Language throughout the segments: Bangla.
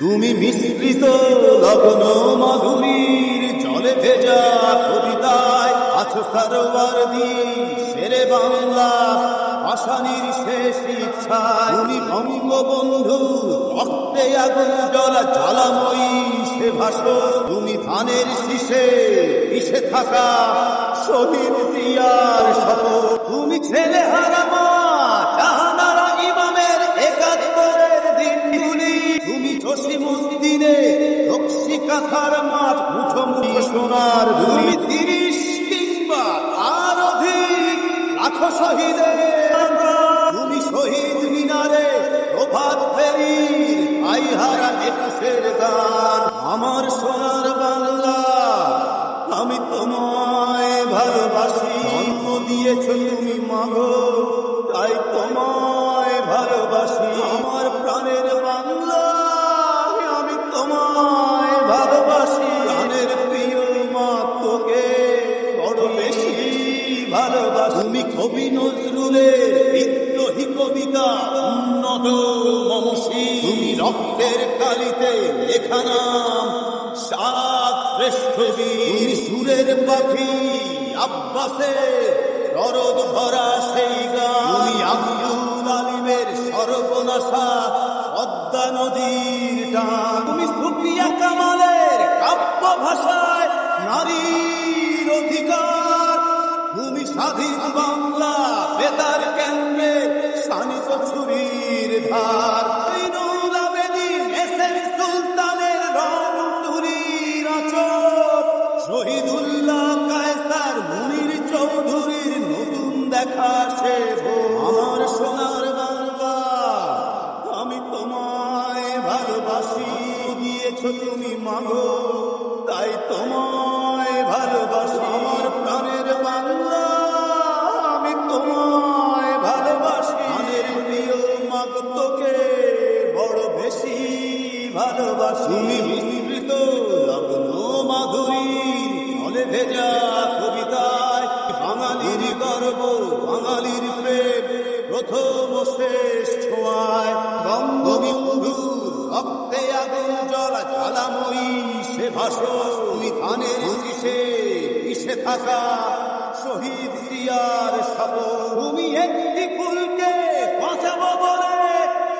তুমি মিশ্রিত লগ্ন মাধুরীর জলে ভেজা কবিতায় আছো সারোয়ার দি সেরে বাংলা আসানির শেষ ইচ্ছা তুমি বঙ্গবন্ধু রক্তে আগুন জলা জ্বালাময়ী সে ভাষো তুমি ধানের শীষে পিছে থাকা শহীদ দিয়ার শপথ। তুমি ছেলে হারামা কাথার মাঠ মুঠো মুঠো সোনার তুমি তিরিশ কিংবা আর অধিক লাখো শহীদের তুমি শহীদ মিনারে প্রভাত ফেরির আইহারা একুশের গান। আমার সোনার বাংলা, আমি তোমায় ভালোবাসি। জন্ম দিয়েছ তুমি মাগো, তাই তোমায় ভালোবাসি। আমার ভালোবাসি। তুমি কবি নজরুলের বিদ্রোহী কবিতা উন্নত মমসী তুমি রক্তের কালিতে লেখা নাম সাত শ্রেষ্ঠ বীর। সুরের পাখি আব্বাসে ররদ ভরা সেই গান। তুমি আব্দুল আলিমের সর্বনাশা পদ্মা নদীর টান। তুমি সুফিয়া কামালের কাব্য ভাষায় নারীর অধিকার। স্বাধীন বাংলা, বেতার কেন্দ্রে শানিত ছুরির ধার। সুলতানের রং তুলির আচর। শহীদুল্লাহ চৌধুরীর নতুন সে সোনার বাংলা, আমি তোমায় ভালোবাসি, দিয়েছ তুমি মাগো ভালোবাসি। বিস্তৃত লগ্ন মাধুরী, ফলে ভেজা কবিতায় বাঙালির গর্ব, বাঙালির প্রেম, প্রথম শেষ ছোঁয়ায় বঙ্গবন্ধু, রক্তে আগুন জলা জ্বালাময়ী সে ভাষণ ধানের শীষে পিছে থাকা শহীদ দিয়ার শপথ। তুমি একটি ফুলকে বাঁচাবো বলে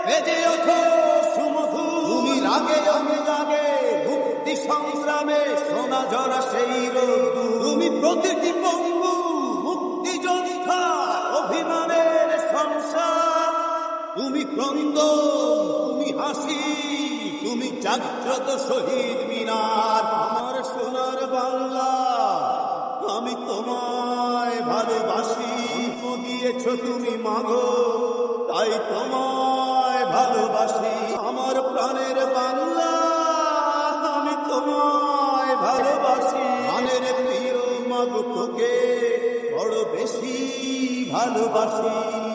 বেজে ওঠো রাগে আমি রাগে মুক্তি সংগ্রামে সোনা ঝরা সেই তুমি প্রতিটি পঙ্গু মুক্তিযোদ্ধা অভিমানের সংসার। তুমি ক্রন্দ তুমি হাসি, তুমি জাগ্রত শহীদ মিনার। আমার সোনার বাংলা, আমি তোমায় ভালোবাসি। দিয়েছ তুমি মাগো, তাই তোমায় ভালোবাসি। তোকে বড় বেশি ভালোবাসি।